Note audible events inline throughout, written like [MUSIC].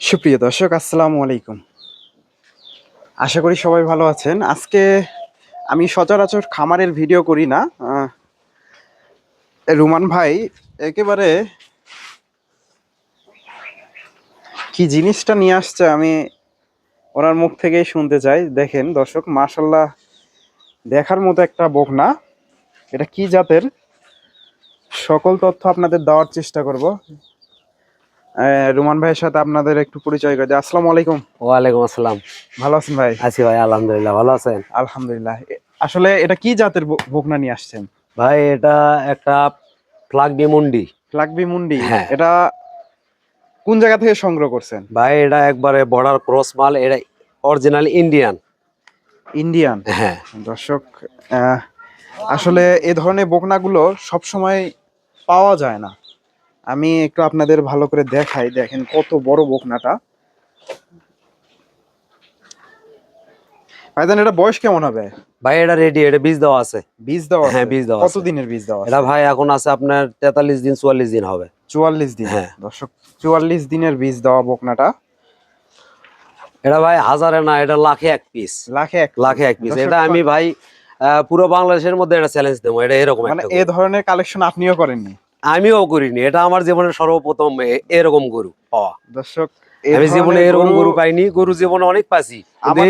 সুপ্রিয় দর্শক, আসসালামু আলাইকুম। আশা করি সবাই ভালো আছেন। আজকে আমি সচরাচর খামারের ভিডিও করি না। রুমান ভাই, একেবারে কি জিনিসটা নিয়ে আসছে আমি ওনার মুখ থেকেই শুনতে চাই। দেখেন দর্শক মাশাল্লাহ দেখার মতো একটা বকনা। এটা কি জাতের? সকল তথ্য আপনাদের দেওয়ার চেষ্টা করব। রুমান ভাইয়ের সাথে আপনাদের একটু পরিচয় করে দিই। আসসালামু আলাইকুম। ওয়ালাইকুম আসসালাম। ভালো আছেন ভাই? আছি ভাই আলহামদুলিল্লাহ ভালো আছেন? আলহামদুলিল্লাহ। আসলে এটা কি জাতের বকনা নিয়ে আসছেন? ভাই এটা একটা ফ্লাগবি মুন্ডি। ফ্লাগবি মুন্ডি? হ্যাঁ। এটা কোন জায়গা থেকে সংগ্রহ করছেন? ভাই এটা একবারে বর্ডার ক্রস মাল এটা অরিজিনাল ইন্ডিয়ান ইন্ডিয়ান হ্যাঁ। দর্শক আসলে এ ধরনের বকনাগুলো সব সময় পাওয়া যায় না। আমি একটু আপনাদের ভালো করে দেখাই দেখেন কত বড় বকনাটা। ভাইজান এটা বয়স কেমন হবে? ভাই এটা রেডি এটা বীজ দেওয়া আছে। বীজ দেওয়া হ্যাঁ, বীজ দেওয়া কত দিনের বীজ দেওয়া এটা ভাই এখন আছে আপনার তেতাল্লিশ দিন চুয়াল্লিশ দিন হবে। চুয়াল্লিশ দিন? হ্যাঁ। দর্শক চুয়াল্লিশ দিনের বীজ দেওয়া বকনাটা। এটা ভাই হাজারে না এটা লাখে এক পিস লাখে এক লাখে এক পিস এটা আমি ভাই পুরো বাংলাদেশের মধ্যে এটা চ্যালেঞ্জ দেবো। এটা এরকম মানে এ ধরনের কালেকশন আপনিও করেননি? আমিও করিনি এটা আমার জীবনের সর্বপ্রথম এরকম গরু পাওয়া। দর্শক আমি জীবনে এরকম গরু পাইনি গরু জীবনে অনেক পাইছি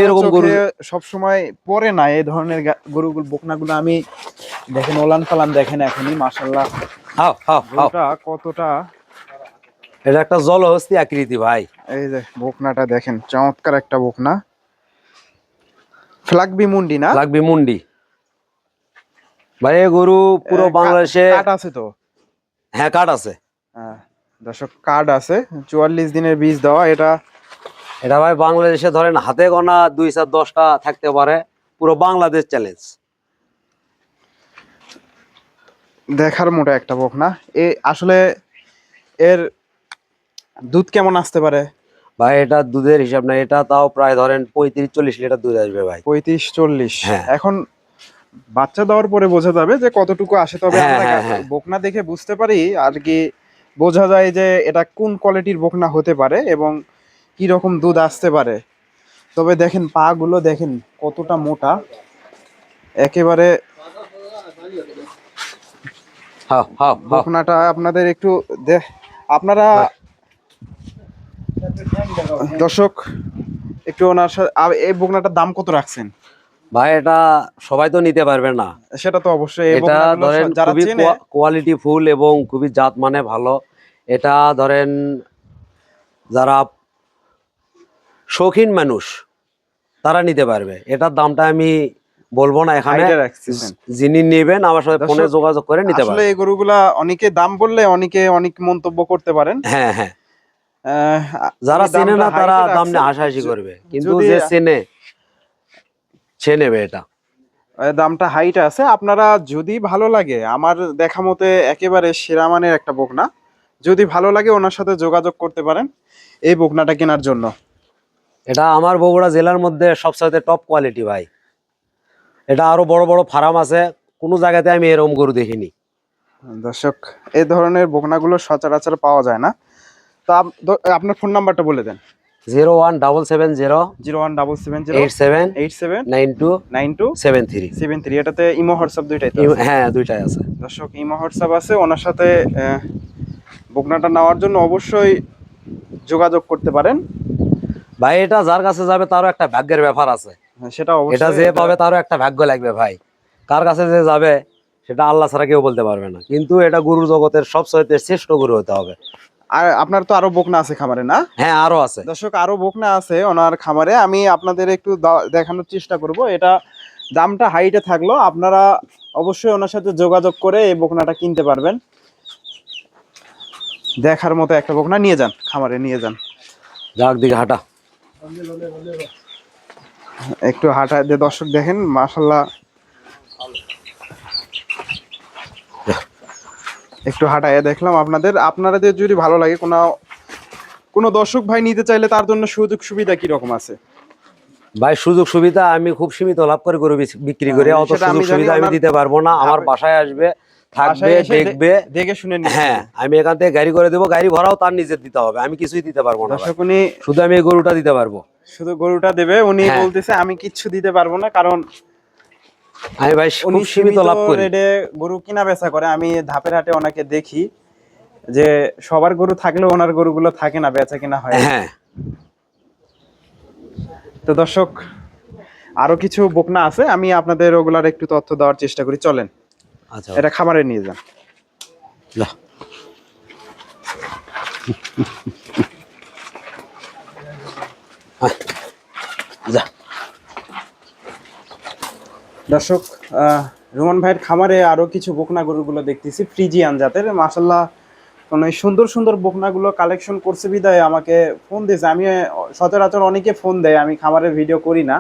এরকম গরু সব সময় পরে না এই ধরনের গরুগুলো বকনাগুলো আমি দেখেন ওলান পালান দেখেন এখনই মাশাল্লাহ হাও হাও গরুটা কতটা? এটা একটা জলহস্তি আকৃতি ভাই। এই যে বকনাটা দেখেন চমৎকার একটা বকনা। ফ্লাগবি মুন্ডি না? লাগবে মুন্ডি। ভাই গরু পুরো বাংলাদেশে কাঠ আছে তো? হ্যাঁ কাঠ আছে। হ্যাঁ, দর্শক কার্ড আছে। চুয়াল্লিশ দিনের বীজ দেওয়া এটা এটা ভাই বাংলাদেশে ধরেন হাতে গোনা দুই চার দশটা থাকতে পারে পুরো বাংলাদেশ চ্যালেঞ্জ দেখার মোটা একটা বকনা এ আসলে এর দুধ কেমন আসতে পারে? ভাই এটা দুধের হিসাব না এটা তাও প্রায় ধরেন পঁয়ত্রিশ চল্লিশ লিটার দুধ আসবে ভাই। পঁয়ত্রিশ চল্লিশ। হ্যাঁ। এখন বাচ্চা দেওয়ার পরে বোঝা যাবে যে কতটুকু আসে। তবে হ্যাঁ, হ্যাঁ, হ্যাঁ। বকনা দেখে বুঝতে পারি আর কি বোঝা যায় যে এটা কোন কোয়ালিটির বকনা হতে পারে এবং কি রকম দুধ আসতে পারে। তবে দেখেন পা গুলো দেখেন কতটা মোটা। একেবারে বকনাটা আপনাদের একটু দেখ আপনারা দর্শক একটু ওনার সাথে এই বকনাটার দাম কত রাখছেন? ভাই এটা সবাই তো নিতে পারবে না। সেটা তো অবশ্যই এটা ধরেন খুবই কোয়ালিটি ফুল এবং খুবই জাত মানে ভালো। এটা ধরেন যারা শৌখিন মানুষ তারা নিতে পারবে। এটার দামটা আমি বলব না এখানে। যিনি নেবেন আমার সাথে ফোনে যোগাযোগ করে নিতে পারবে। এই গরুগুলা অনেকে দাম বললে অনেকে অনেক মন্তব্য করতে পারেন। হ্যাঁ হ্যাঁ। যারা চেনে না তারা দাম নিয়ে। হাসাহাসি করবে। কিন্তু যে চেনে সে নেবে এটা। দামটা হাইট আছে। আপনারা যদি ভালো লাগে আমার দেখা মতে একেবারে সেরা মানের একটা বকনা। যদি ভালো লাগে ওনার সাথে যোগাযোগ করতে পারেন এই বকনাটা কেনার জন্য। এটা আমার বগুড়া জেলার মধ্যে সবসাথে টপ কোয়ালিটি ভাই। এটা আরও বড় বড় ফার্ম আছে কোনো জায়গাতে আমি এরকম গরু দেখিনি। দর্শক এই ধরনের বকনাগুলো সচরাচর পাওয়া যায় না। তো আপ- আপনার ফোন নাম্বারটা বলে দেন। Zero one double seven zero zero one double seven zero eight seven eight seven nine two nine two seven three seven three. এটাতে ইমো হোয়াটসঅ্যাপ দুইটাই হ্যাঁ দুইটাই আছে। দর্শক ইমো হোয়াটসঅ্যাপ আছে। ওনার সাথে বকনাটা নেওয়ার জন্য অবশ্যই যোগাযোগ করতে পারেন। ভাই এটা যার কাছে যাবে তারও একটা ভাগ্যের ব্যাপার আছে। হ্যাঁ, সেটা অবশ্যই এটা যে পাবে তারও একটা ভাগ্য লাগবে ভাই। কার কাছে যে যাবে সেটা আল্লাহ ছাড়া কেউ বলতে পারবে না। কিন্তু এটা গুরু জগতের সবচাইতে শ্রেষ্ঠ গুরু হতে হবে। আর আপনার তো আরও বকনা আছে খামারে না? হ্যাঁ আরও আছে। দর্শক আরও বকনা আছে ওনার খামারে। আমি আপনাদের একটু দেখানোর চেষ্টা করব। এটা দামটা হাইটে থাকল। আপনারা অবশ্যই ওনার সাথে যোগাযোগ করে এই বকনাটা কিনতে পারবেন। দেখার মতো একটা বকনা। নিয়ে যান খামারে নিয়ে যান। যাক দিকে হাঁটা। একটু হাঁটা দর্শক দেখেন মাশাল্লাহ একটু হাঁটায় দেখলাম আপনাদের। আপনাদের যদি ভালো লাগে কোনো কোনো দর্শক ভাই নিতে চাইলে তার জন্য সুযোগ সুবিধা কি রকম আছে? ভাই সুযোগ সুবিধা আমি খুব সীমিত লাভ করে গরু বিক্রি করে। হ্যাঁ, অত সুযোগ সুবিধা আমি দিতে পারব না। আমার বাসায় আসবে থাকবে দেখবে। দেখে শুনে হ্যাঁ আমি এখান থেকে গাড়ি করে দেবো। গাড়ি ভরাও তার নিজের দিতে হবে। আমি কিছুই দিতে পারব না উনি শুধু আমি গরুটা দিতে পারব। শুধু গরুটা দেবে উনি হ্যাঁ। বলতেছে আমি কিচ্ছু দিতে পারব না কারণ আমি ভাই খুব সীমিত লাভ করি। রেটে গরু কিনা বেচা করে। আমি ধাপের হাটে ওনাকে দেখি যে সবার গরু থাকলেও ওনার গরুগুলো থাকে না বেচা কিনা হয় হ্যাঁ। তো দর্শক আরও কিছু বকনা আছে আমি আপনাদের ওগুলার একটু তথ্য দেওয়ার চেষ্টা করি। চলেন আচ্ছা। এটা খামারে নিয়ে যান যা। আয়, যা দর্শক রুমান ভাইয়ের খামারে আরও কিছু বকনা গরুগুলো দেখতেছি, ফ্রিজিয়ান জাতের। মাসাল্লাহ মানে সুন্দর সুন্দর বকনাগুলো কালেকশন করছে বিদায়। আমাকে ফোন দিয়েছে। আমি সচরাচর অনেকে ফোন দেয়, আমি খামারের ভিডিও করি না।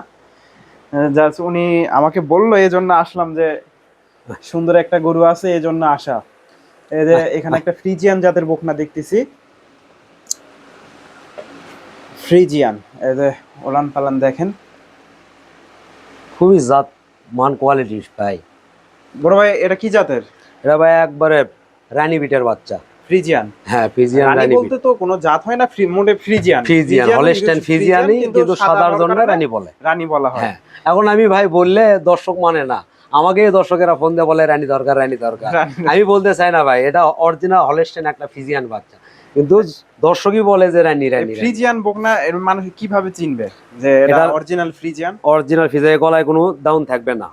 জাস্ট উনি আমাকে বলল এই জন্য আসলাম যে সুন্দর একটা গরু আছে এই জন্য আসা। এই যে এখানে একটা ফ্রিজিয়ান জাতের বকনা দেখতেছি। ফ্রিজিয়ান, এই যে ওলান পালান দেখেন। খুবই জাত মান কোয়ালিটি ভাই। বড় ভাই এটা কি জাতের? এটা ভাই একবারে রানী বিটের বাচ্চা। ফ্রিজিয়ান? হ্যাঁ ফিজিয়ান রানী বলতে তো কোনো জাত হয় না ফ্রি মোটে ফ্রিজিয়ান। ফিজিয়ান হলস্টেন ফিজিয়ানি কিন্তু সাদার জন্য রানী বলে। রানী বলা হয়। হ্যাঁ এখন আমি ভাই বললে দর্শক মানে না। আমাকে দর্শকেরা ফোন দিয়ে বলে রানী দরকার রানী দরকার। আমি বলতে চাই না ভাই এটা অরিজিনাল হলস্টেন একটা ফিজিয়ান বাচ্চা। কিন্তু দর্শকই বলে যে রানী রানী ফ্রিজিয়ান বকনা এর মানুষ কীভাবে চিনবে যে এটা অরিজিনাল ফ্রিজিয়ান? অরিজিনাল ফিজিয়ান গলায় কোনো ডাউন থাকবে না।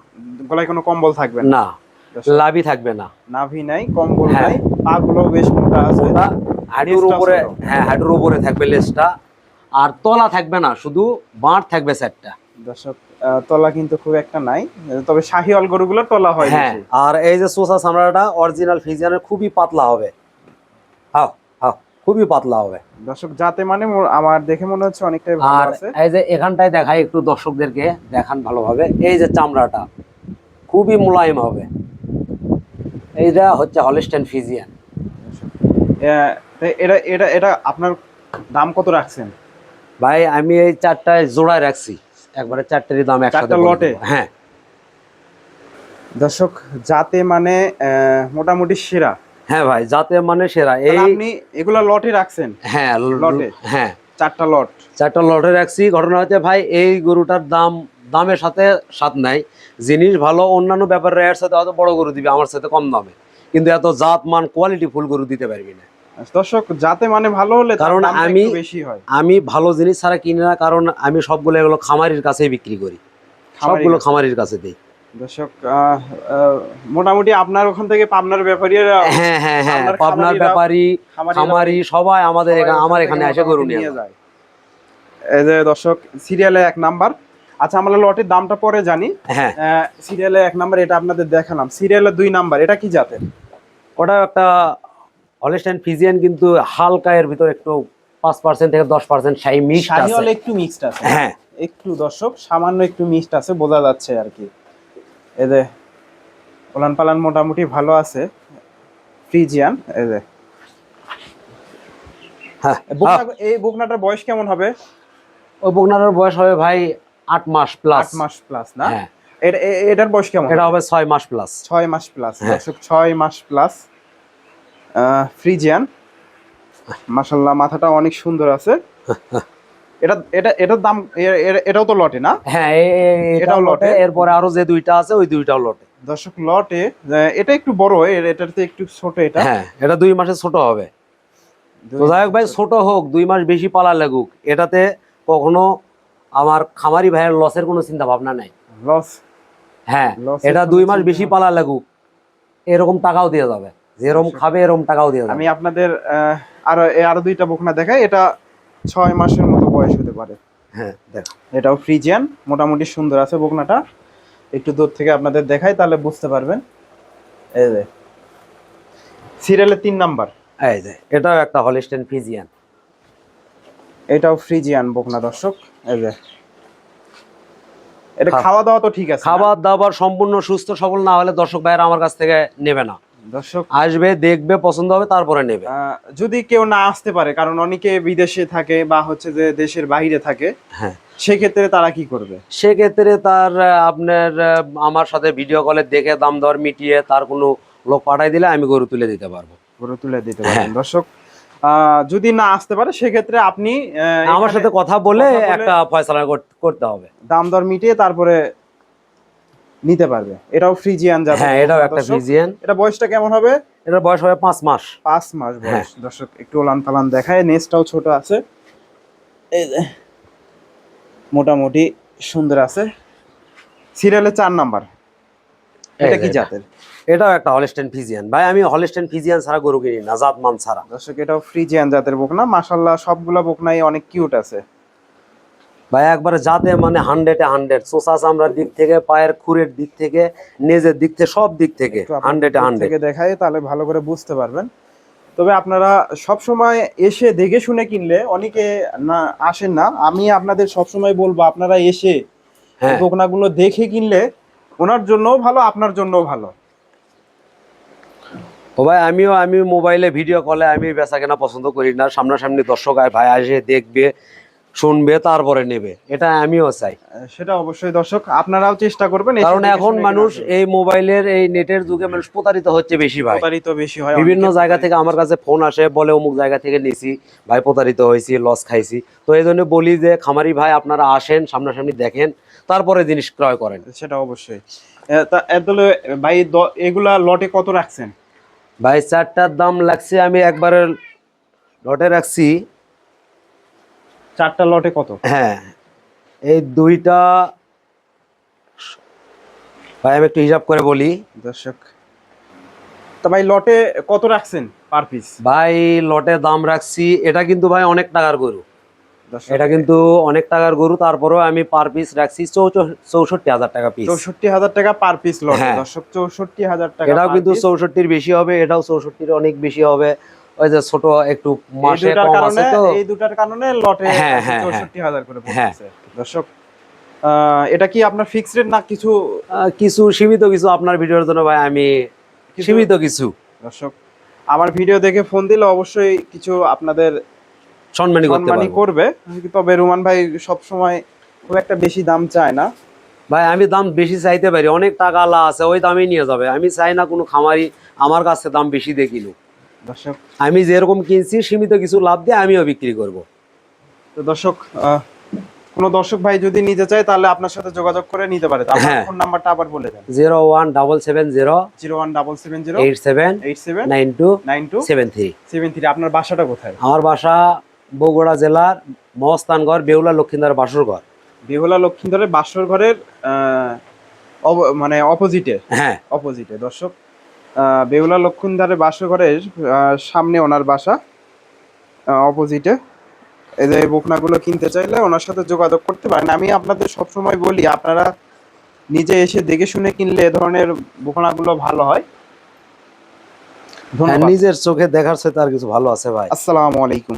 গলায় কোনো কম্বল থাকবে না। লাভি থাকবে না। নাভি নাই কম্বল হ্যাঁ। নাই পা গুলো বেশ মোটা আছে। হাঁটুর উপরে হ্যাঁ হাঁটুর উপরে থাকবে লেজটা। আর তলা থাকবে না শুধু বাঁট থাকবে সেটটা দর্শক তলা কিন্তু খুব একটা নাই। তবে শাহিওয়াল গরুগুলো তলা হয় হ্যাঁ আর এই যে সোসা চামড়াটা অরিজিনাল ফিজিয়ানের খুবই পাতলা হবে। হাও। খুবই পাতলা হবে। দর্শক যাতে মানে আমার দেখে মনে হচ্ছে অনেকটাই ভালো আর আছে। এই যে এখানটায় দেখাই একটু দর্শকদেরকে দেখান ভালোভাবে। এই যে চামড়াটা খুবই মোলায়েম হবে। এইটা হচ্ছে হলিস্টেন ফিজিয়ান। এটা এটা এটা আপনার দাম কত রাখছেন? ভাই আমি এই চারটায় জোড়ায় রাখছি। একবারে চারটারই দাম একসাথে লটে? হ্যাঁ। দর্শক যাতে মানে মোটামুটি সেরা। হ্যাঁ ভাই যাতে মানে সেরা। এই আপনি এগুলা লটে রাখছেন? হ্যাঁ লটে? হ্যাঁ। চারটা লট? চারটা লটে রাখছি। ঘটনা হচ্ছে ভাই এই গরুটার দাম দামের সাথে সাথ নাই। জিনিস ভালো অন্যান্য ব্যাপারে এর সাথে হয়তো বড় গরু দিবে আমার সাথে কম দামে। কিন্তু এত জাত মান কোয়ালিটি ফুল গরু দিতে পারবি না। দর্শক যাতে মানে ভালো হলে কারণ আমি- বেশি হয়। আমি ভালো জিনিস ছাড়া কিনি না কারণ আমি সবগুলো এগুলো খামারির কাছেই বিক্রি করি। সবগুলো খামারির কাছে দিই। দর্শক মোটামুটি আপনার ওখান থেকে পাবনার ব্যাপারী হ্যাঁ হ্যাঁ হ্যাঁ পাবনার ব্যাপারী খামারি সবাই আমাদের আমার এখানে এসে গরু নিয়ে যায়। এই যে দর্শক সিরিয়ালে এক নাম্বার। আচ্ছা আমরা লটের দামটা পরে জানি। হ্যাঁ। সিরিয়ালে এক নাম্বার এটা আপনাদের দেখালাম। সিরিয়ালে দুই নাম্বার এটা কি জাতের? ওটা একটা হলিস্টাইন ফিজিয়ান কিন্তু হালকা এর ভিতর একটু পাঁচ পার্সেন্ট থেকে দশ পার্সেন্ট সাই মিক্স শাহিওয়াল আছে। একটু মিক্সড আছে। হ্যাঁ। একটু দর্শক সামান্য একটু মিক্সড আছে বোঝা যাচ্ছে আর কি। এই যে ওলান পালান মোটামুটি ভালো আছে। ফ্রিজিয়ান এই যে। হ্যাঁ এই বকনাটার বয়স কেমন হবে? ওই বগনাটার বয়স হবে ভাই আট মাস প্লাস আট মাস প্লাস না? হ্যাঁ। এটা- এটার বয়স কেমন? এটা হবে ছয় মাস প্লাস ছয় মাস প্লাস হ্যাঁ। ছয় মাস প্লাস ফ্রিজিয়ান। মাশাল্লাহ মাথাটা অনেক সুন্দর আছে। [LAUGHS] এটা এটা এটার দাম এটাও তো লটে না? হ্যাঁ এটাও লটে। এরপরে আরও যে দুইটা আছে ওই দুইটাও লটে। দর্শক লটে। এটা একটু বড় এর- এটার তো একটু ছোট এটা। হ্যাঁ এটা দুই মাসে ছোট হবে। তো যাই হোক ভাই ছোট। হোক দুই মাস বেশি পালা লাগুক এটাতে কখনো আমার খামারি ভাইয়ের লসের কোনো চিন্তা ভাবনা নাই। লস হ্যাঁ এটা দুই মাস বেশি পালা লাগুক এরকম টাকাও দিয়ে যাবে। যেরকম খাবে এরকম টাকাও দিয়ে যাবে। আমি আপনাদের আরও দুইটা বকনা দেখাই। এটা ছয় মাসের মতো বয়স হতে পারে। হ্যাঁ দেখো। এটাও ফ্রিজিয়ান মোটামুটি সুন্দর আছে বকনাটা। একটু দূর থেকে আপনাদের দেখাই তাহলে বুঝতে পারবেন। এই যে সিরিয়ালের তিন নাম্বার। এই যে এটাও একটা হলিস্টেন ফ্রিজিয়ান। এটাও ফ্রিজিয়ান বকনা দর্শক। এই যে এটা খাওয়া দাওয়া তো ঠিক আছে খাবার দাবার সম্পূর্ণ সুস্থ সবল না হলে দর্শক ভাইয়েরা আমার কাছ থেকে নেবে না। দর্শক আসবে দেখবে পছন্দ হবে তারপরে নেবে। যদি কেউ না আসতে পারে কারণ অনেকে বিদেশে থাকে বা হচ্ছে যে দেশের বাইরে থাকে হ্যাঁ। সেক্ষেত্রে তারা কি করবে? সেক্ষেত্রে তার আপনার আমার সাথে ভিডিও কলে দেখে দাম দর মিটিয়ে তার কোনো লোক পাঠাই দিলে আমি গরু তুলে দিতে পারব। গরু তুলে দিতে পারবেন। দর্শক আহ, যদি না আসতে পারে সেক্ষেত্রে আপনি আমার সাথে কথা বলে একটা ফয়সালা কর- করতে হবে। দাম দর মিটিয়ে তারপরে নিতে পারবে। এটাও ফ্রিজিয়ান জাতের হ্যাঁ এটাও একটা দর্শক। ফিজিয়ান এটা বয়সটা কেমন হবে? এটার বয়স হবে পাঁচ মাস। পাঁচ মাস বয়স। হ্যাঁ। দর্শক একটু ওলান পালান দেখায়। নেসটাও ছোট আছে। এই যে, মোটামুটি সুন্দর আছে। সিরিয়ালে চার নাম্বার। এটা কি জাতের? এটাও একটা হলিস্টেন ফিজিয়ান ভাই আমি হলিস্টেন ফিজিয়ান ছাড়া গরু কিনি না জাত মান ছাড়া। দর্শক এটাও ফ্রিজিয়ান জাতের বকনা। মাশাল্লাহ সবগুলা বকনাই অনেক কিউট আছে। ভাই একবারে যাতে মানে হান্ড্রেডে হান্ড্রেড সোসা চামড়ার দিক থেকে পায়ের খুরের দিক থেকে নেজের দিক থেকে সব দিক থেকে হান্ড্রেডে হান্ড্রেড দেখায় তাহলে ভালো করে বুঝতে পারবেন। তবে আপনারা সব সময় এসে দেখে শুনে কিনলে অনেকে না আসেন না। আমি আপনাদের সব সময় বলব আপনারা এসে হ্যাঁ। দোকানাগুলো দেখে কিনলে ওনার জন্যও ভালো আপনার জন্যও ভালো। ও ভাই আমিও আমি মোবাইলে ভিডিও কলে আমি বেচা কেনা পছন্দ করি না। সামনাসামনি দর্শক আয় ভাই আসে দেখবে। শুনবে তারপরে নেবে। এটা আমিও চাই। সেটা অবশ্যই দর্শক আপনারাও চেষ্টা করবেন কারণ এখন মানুষ এই মোবাইলের এই নেটের যুগে মানুষ প্রতারিত হচ্ছে বেশি ভাই। প্রতারিত বেশি হয় বিভিন্ন জায়গা থেকে আমার কাছে ফোন আসে বলে অমুক জায়গা থেকে নিছি ভাই প্রতারিত হয়েছি লস খাইছি। তো এই জন্য বলি যে খামারি ভাই আপনারা আসেন সামনাসামনি দেখেন তারপরে জিনিস ক্রয় করেন। সেটা অবশ্যই। ভাই এগুলা লটে কত রাখছেন? ভাই চারটার দাম লাগছে আমি একবারে লটে রাখছি। চারটা লটে কত? হ্যাঁ এই দুইটা ভাই আমি একটু হিসাব করে বলি। দর্শক তা ভাই লটে কত রাখছেন পার পিস ভাই লটে দাম রাখছি এটা কিন্তু ভাই অনেক টাকার গরু। এটা কিন্তু অনেক টাকার গরু তারপরেও আমি পার পিস রাখছি চৌষট্টি হাজার টাকা পিস চৌষট্টি হাজার টাকা পার পিস লটে। দর্শক চৌষট্টি হাজার টাকা এটাও কিন্তু চৌষট্টির বেশি হবে এটাও চৌষট্টির অনেক বেশি হবে। ওই যে ছোট একটু মাসে কম আছে তো। এই দুটার কারণে লটে হ্যাঁ, হ্যাঁ, চৌষট্টি হাজার করে হ্যাঁ। পড়তেছে। দর্শক এটা কি আপনার ফিক্সড রেট না কিছু কিছু সীমিত কিছু আপনার ভিডিওর জন্য ভাই আমি সীমিত কিছু। দর্শক আমার ভিডিও দেখে ফোন দিলে অবশ্যই কিছু আপনাদের সম্মানী করতে করবে। তবে রুমান ভাই সব সময় খুব একটা বেশি দাম চায় না। ভাই আমি দাম বেশি চাইতে পারি। অনেক টাকা আলা আছে ওই দামই নিয়ে যাবে। আমি চাই না কোনো খামারি আমার কাছে দাম বেশি দিয়ে কিনুক দর্শক আমি যেরকম কিনছি সীমিত কিছু লাভ দিয়ে আমিও বিক্রি করব। তো দর্শক কোনো দর্শক ভাই যদি নিতে চায় তাহলে আপনার সাথে যোগাযোগ করে নিতে পারে। হ্যাঁ। ফোন নাম্বারটা আবার বলে দেন। Zero one double seven zero zero one double seven zero eight seven eight seven nine two nine two seven three. Seven three আপনার বাসাটা কোথায়? আমার বাসা বগুড়া জেলার মহস্তানগড় বেউলা লক্ষিন্দার বাসুরঘর বেহুলা লক্ষিন্দরের বাসর ঘরের মানে অপোজিটে হ্যাঁ। অপোজিটে দর্শক আহ, লক্ষণধারে লক্ষিন্দারের বাসর ঘরের আহ, সামনে ওনার বাসা অপোজিটে এই যে বকনাগুলো কিনতে চাইলে ওনার সাথে যোগাযোগ করতে পারেন। আমি আপনাদের সবসময় বলি আপনারা নিজে এসে দেখে শুনে কিনলে এ ধরনের বকনাগুলো ভালো হয়। হ্যাঁ, নিজের চোখে দেখার সাথে আর কিছু ভালো আছে ভাই। আসসালামু আলাইকুম।